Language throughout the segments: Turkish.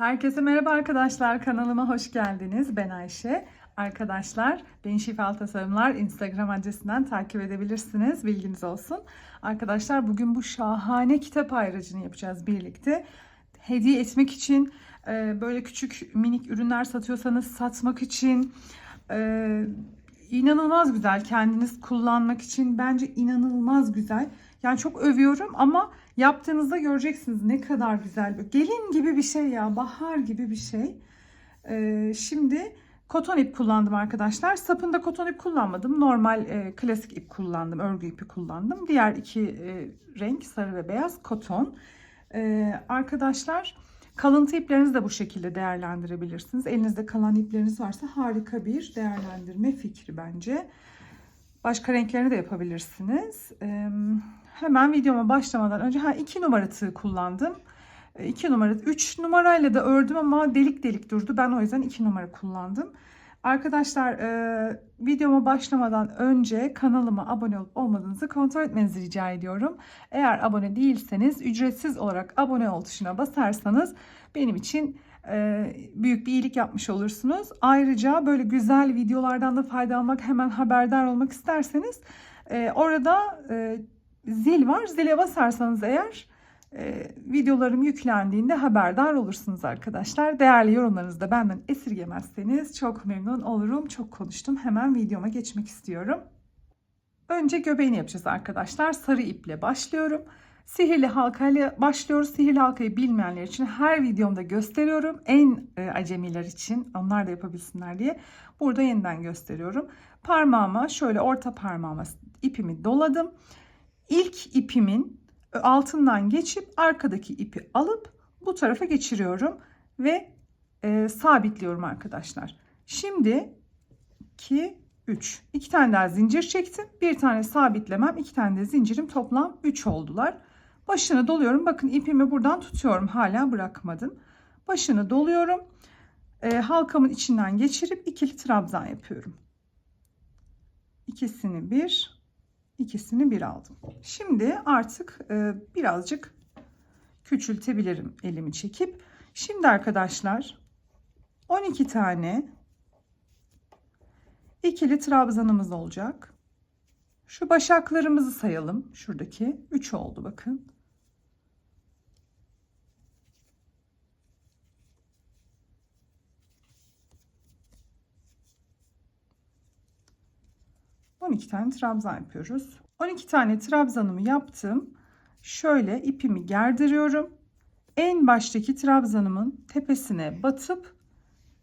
Herkese merhaba arkadaşlar. Kanalıma hoş geldiniz. Ben Ayşe. Arkadaşlar beni Şifalı Tasarımlar Instagram adresinden takip edebilirsiniz. Bilginiz olsun. Arkadaşlar bugün bu şahane kitap ayracını yapacağız birlikte. Hediye etmek için e, böyle küçük minik ürünler satıyorsanız satmak için e, inanılmaz güzel. Kendiniz kullanmak için bence inanılmaz güzel. Yani çok övüyorum ama yaptığınızda göreceksiniz ne kadar güzel. Böyle Gelin gibi bir şey ya, bahar gibi bir şey. Ee, şimdi koton ip kullandım arkadaşlar. Sapında koton ip kullanmadım. Normal e, klasik ip kullandım, örgü ipi kullandım. Diğer iki e, renk sarı ve beyaz koton. Ee, arkadaşlar kalıntı iplerinizi de bu şekilde değerlendirebilirsiniz. Elinizde kalan ipleriniz varsa harika bir değerlendirme fikri bence. Başka renklerini de yapabilirsiniz. Hemen videoma başlamadan önce ha 2 numara tığ kullandım. 2 numara 3 numarayla da ördüm ama delik delik durdu. Ben o yüzden 2 numara kullandım. Arkadaşlar e, videoma başlamadan önce kanalıma abone olup olmadığınızı kontrol etmenizi rica ediyorum. Eğer abone değilseniz ücretsiz olarak abone ol tuşuna basarsanız benim için e, büyük bir iyilik yapmış olursunuz. Ayrıca böyle güzel videolardan da faydalanmak, hemen haberdar olmak isterseniz e, orada e, zil var. Zile basarsanız eğer e, videolarım yüklendiğinde haberdar olursunuz arkadaşlar. Değerli yorumlarınızı da benden esirgemezseniz çok memnun olurum. Çok konuştum. Hemen videoma geçmek istiyorum. Önce göbeğini yapacağız arkadaşlar. Sarı iple başlıyorum. Sihirli halkayla başlıyoruz. Sihirli halkayı bilmeyenler için her videomda gösteriyorum. En e, acemiler için onlar da yapabilsinler diye. Burada yeniden gösteriyorum. Parmağıma şöyle orta parmağıma ipimi doladım. İlk ipimin altından geçip arkadaki ipi alıp bu tarafa geçiriyorum ve e, sabitliyorum arkadaşlar. Şimdi 2 3 2 tane daha zincir çektim. Bir tane sabitlemem, iki tane de zincirim toplam 3 oldular. Başını doluyorum. Bakın ipimi buradan tutuyorum. Hala bırakmadım. Başını doluyorum. E, halkamın içinden geçirip ikili trabzan yapıyorum. İkisini bir, ikisini bir aldım. Şimdi artık e, birazcık küçültebilirim elimi çekip. Şimdi arkadaşlar 12 tane ikili trabzanımız olacak. Şu başaklarımızı sayalım. Şuradaki 3 oldu bakın. On iki tane trabzan yapıyoruz. 12 tane trabzanımı yaptım. Şöyle ipimi gerdiriyorum. En baştaki trabzanımın tepesine batıp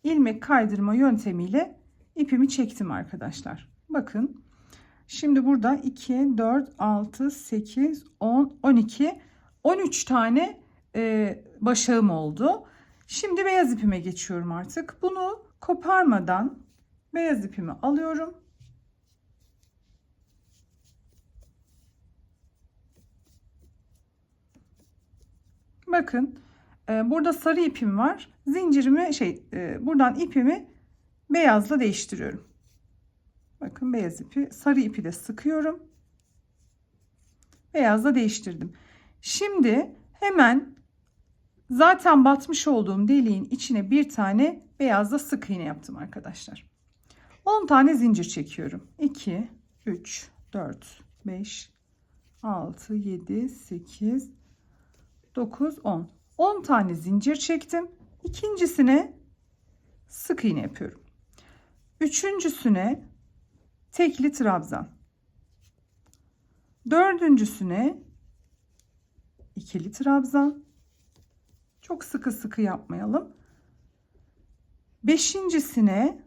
ilmek kaydırma yöntemiyle ipimi çektim arkadaşlar. Bakın. Şimdi burada 2, 4, 6, 8, 10, 12, 13 tane e, başağım oldu. Şimdi beyaz ipime geçiyorum artık. Bunu koparmadan beyaz ipimi alıyorum. Bakın e, burada sarı ipim var. Zincirimi şey e, buradan ipimi beyazla değiştiriyorum. Bakın beyaz ipi sarı ipi de sıkıyorum. Beyazla değiştirdim. Şimdi hemen zaten batmış olduğum deliğin içine bir tane beyazla sık iğne yaptım arkadaşlar. 10 tane zincir çekiyorum. 2 3 4 5 6 7 8 9 10 10 tane zincir çektim. İkincisine sık iğne yapıyorum. Üçüncüsüne tekli trabzan. Dördüncüsüne ikili trabzan. Çok sıkı sıkı yapmayalım. Beşincisine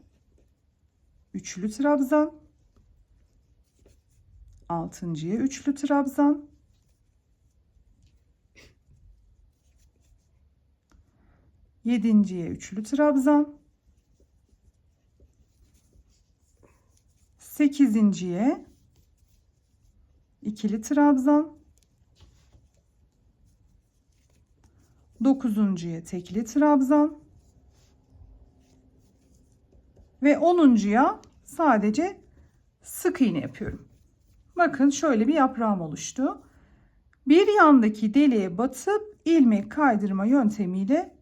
üçlü trabzan. Altıncıya üçlü trabzan. Yedinciye üçlü trabzan. Sekizinciye ikili trabzan. Dokuzuncuya tekli trabzan. Ve onuncuya sadece sık iğne yapıyorum. Bakın şöyle bir yaprağım oluştu. Bir yandaki deliğe batıp ilmek kaydırma yöntemiyle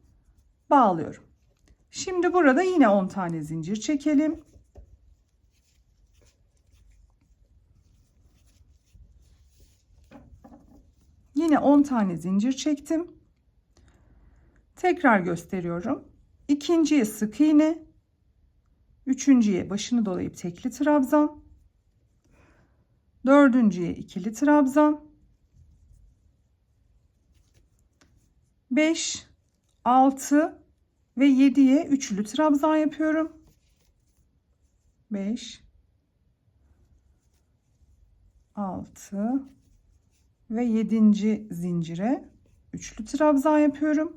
bağlıyorum. Şimdi burada yine 10 tane zincir çekelim. Yine 10 tane zincir çektim. Tekrar gösteriyorum. İkinciye sık iğne. Üçüncüye başını dolayıp tekli trabzan. Dördüncüye ikili trabzan. 5, 6 ve 7'ye üçlü trabzan yapıyorum. 5, 6 ve 7. zincire üçlü trabzan yapıyorum.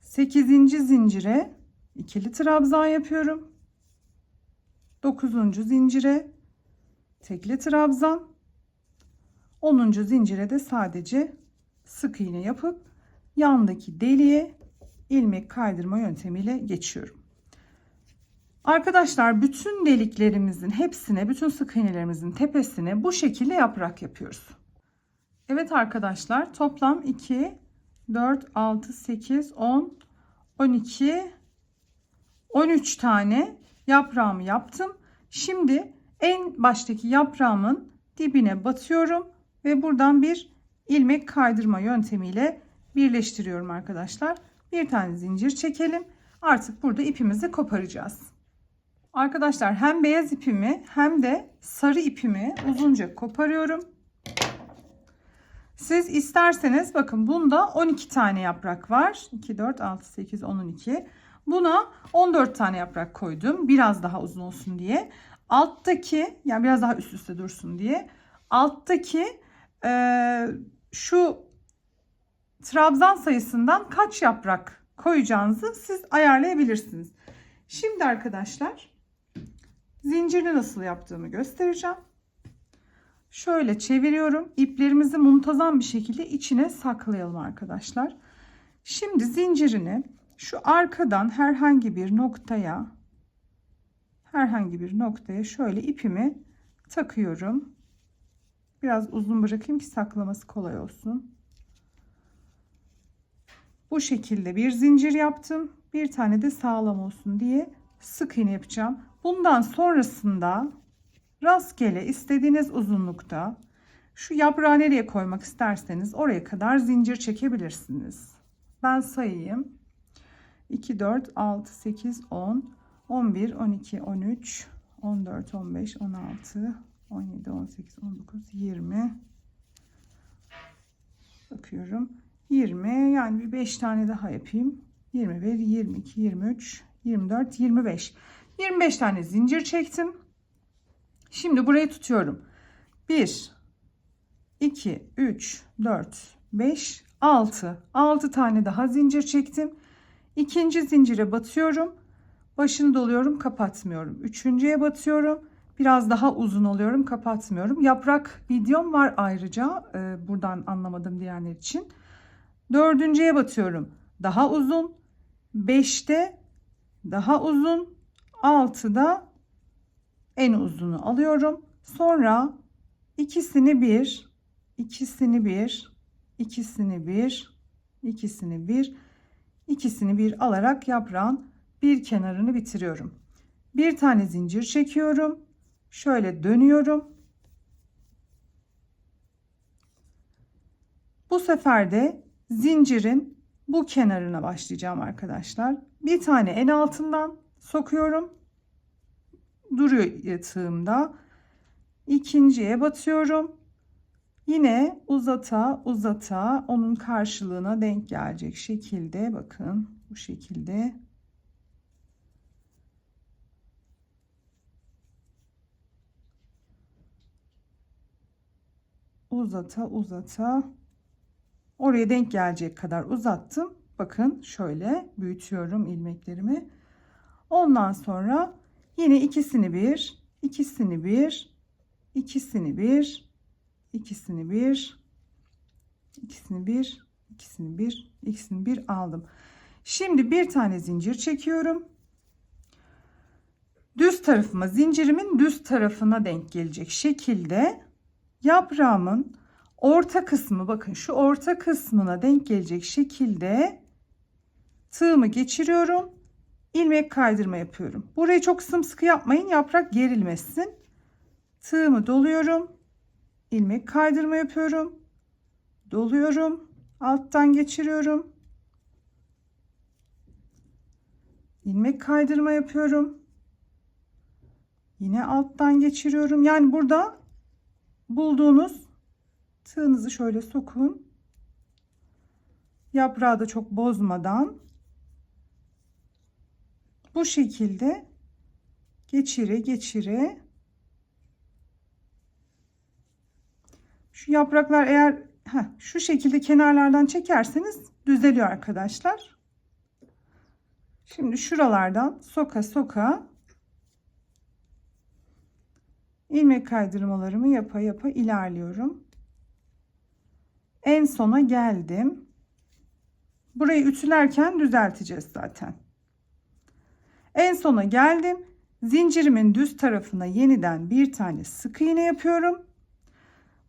8. zincire ikili trabzan yapıyorum. 9. zincire tekli trabzan. 10. zincire de sadece sık iğne yapıp yandaki deliğe ilmek kaydırma yöntemiyle geçiyorum. Arkadaşlar bütün deliklerimizin hepsine, bütün sık iğnelerimizin tepesine bu şekilde yaprak yapıyoruz. Evet arkadaşlar toplam 2, 4, 6, 8, 10, 12, 13 tane yaprağımı yaptım. Şimdi en baştaki yaprağımın dibine batıyorum ve buradan bir ilmek kaydırma yöntemiyle birleştiriyorum arkadaşlar. Bir tane zincir çekelim. Artık burada ipimizi koparacağız. Arkadaşlar hem beyaz ipimi hem de sarı ipimi uzunca koparıyorum. Siz isterseniz bakın bunda 12 tane yaprak var. 2, 4, 6, 8, 10, 12. Buna 14 tane yaprak koydum. Biraz daha uzun olsun diye. Alttaki yani biraz daha üst üste dursun diye. Alttaki e, şu trabzan sayısından kaç yaprak koyacağınızı siz ayarlayabilirsiniz. Şimdi arkadaşlar zincirini nasıl yaptığımı göstereceğim. Şöyle çeviriyorum. İplerimizi muntazam bir şekilde içine saklayalım arkadaşlar. Şimdi zincirini şu arkadan herhangi bir noktaya herhangi bir noktaya şöyle ipimi takıyorum. Biraz uzun bırakayım ki saklaması kolay olsun. Bu şekilde bir zincir yaptım. Bir tane de sağlam olsun diye sık iğne yapacağım. Bundan sonrasında rastgele istediğiniz uzunlukta şu yaprağı nereye koymak isterseniz oraya kadar zincir çekebilirsiniz. Ben sayayım. 2, 4, 6, 8, 10, 11, 12, 13, 14, 15, 16, 17, 18, 19, 20. Bakıyorum. 20 yani bir 5 tane daha yapayım. 21, 22, 23, 24, 25. 25 tane zincir çektim. Şimdi burayı tutuyorum. 1, 2, 3, 4, 5, 6. 6 tane daha zincir çektim. İkinci zincire batıyorum. Başını doluyorum, kapatmıyorum. Üçüncüye batıyorum. Biraz daha uzun oluyorum, kapatmıyorum. Yaprak videom var ayrıca. E, buradan anlamadım diyenler için. Dördüncüye batıyorum. Daha uzun. Beşte daha uzun. Altıda en uzunu alıyorum. Sonra ikisini bir, ikisini bir, ikisini bir, ikisini bir, ikisini bir alarak yaprağın bir kenarını bitiriyorum. Bir tane zincir çekiyorum. Şöyle dönüyorum. Bu sefer de zincirin bu kenarına başlayacağım arkadaşlar. Bir tane en altından sokuyorum. Duruyor yatağımda. İkinciye batıyorum. Yine uzata uzata onun karşılığına denk gelecek şekilde bakın bu şekilde uzata uzata oraya denk gelecek kadar uzattım. Bakın şöyle büyütüyorum ilmeklerimi. Ondan sonra yine ikisini bir, ikisini bir, ikisini bir, ikisini bir, ikisini bir, ikisini bir, ikisini bir aldım. Şimdi bir tane zincir çekiyorum. Düz tarafıma zincirimin düz tarafına denk gelecek şekilde yaprağımın orta kısmı bakın şu orta kısmına denk gelecek şekilde tığımı geçiriyorum. ilmek kaydırma yapıyorum. Burayı çok sımsıkı yapmayın yaprak gerilmesin. Tığımı doluyorum. ilmek kaydırma yapıyorum. Doluyorum. Alttan geçiriyorum. ilmek kaydırma yapıyorum. Yine alttan geçiriyorum. Yani burada bulduğunuz tığınızı şöyle sokun. Yaprağı da çok bozmadan bu şekilde geçire geçire şu yapraklar eğer heh, şu şekilde kenarlardan çekerseniz düzeliyor arkadaşlar. Şimdi şuralardan soka soka ilmek kaydırmalarımı yapa yapa ilerliyorum. En sona geldim. Burayı ütülerken düzelteceğiz zaten. En sona geldim. Zincirimin düz tarafına yeniden bir tane sık iğne yapıyorum.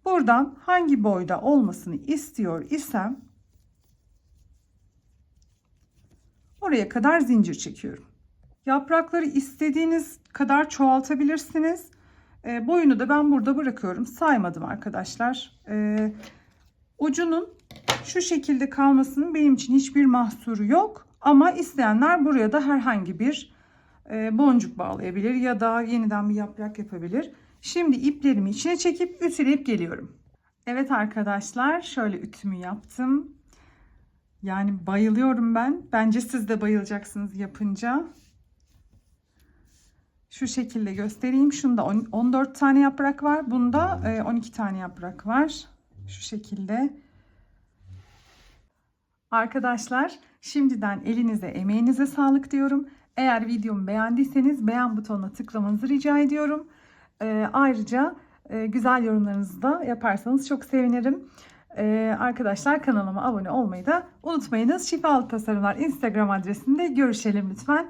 Buradan hangi boyda olmasını istiyor isem oraya kadar zincir çekiyorum. Yaprakları istediğiniz kadar çoğaltabilirsiniz. E, boyunu da ben burada bırakıyorum. Saymadım arkadaşlar. E, ucunun şu şekilde kalmasının benim için hiçbir mahsuru yok. Ama isteyenler buraya da herhangi bir e, boncuk bağlayabilir ya da yeniden bir yaprak yapabilir. Şimdi iplerimi içine çekip ütüleyip geliyorum. Evet arkadaşlar şöyle ütümü yaptım. Yani bayılıyorum ben. Bence siz de bayılacaksınız yapınca. Şu şekilde göstereyim. Şunda 14 tane yaprak var. Bunda 12 tane yaprak var. Şu şekilde. Arkadaşlar şimdiden elinize emeğinize sağlık diyorum. Eğer videomu beğendiyseniz beğen butonuna tıklamanızı rica ediyorum. Ee, ayrıca e, güzel yorumlarınızı da yaparsanız çok sevinirim. Ee, arkadaşlar kanalıma abone olmayı da unutmayınız. Şifalı Tasarımlar Instagram adresinde görüşelim lütfen.